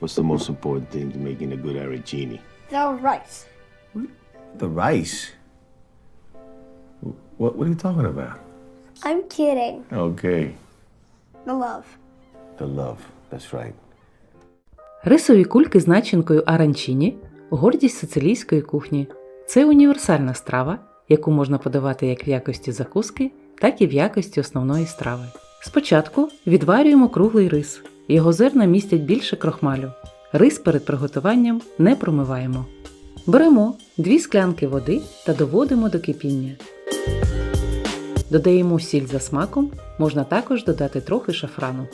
What's the most important thing to making a good arancini? The rice. The rice. What, what are you talking about? I'm kidding. Okay. The love. The love. That's right. Рисові кульки з начинкою аранчіні гордість сицилійської кухні. Це універсальна страва, яку можна подавати як в якості закуски, так і в якості основної страви. Спочатку відварюємо круглий рис. Його зерна містять більше крохмалю. Рис перед приготуванням не промиваємо. Беремо 2 склянки води та доводимо до кипіння. Додаємо сіль за смаком, можна також додати трохи шафрану.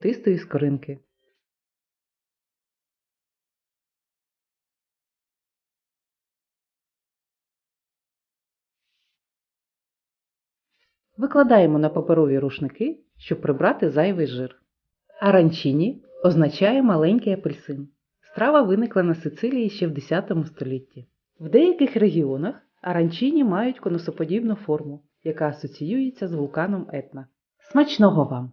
Тистої скоринки. Викладаємо на паперові рушники, щоб прибрати зайвий жир. Аранчіні означає маленький апельсин. Страва виникла на Сицилії ще в X столітті. В деяких регіонах аранчіні мають конусоподібну форму, яка асоціюється з вулканом Етна. Смачного вам!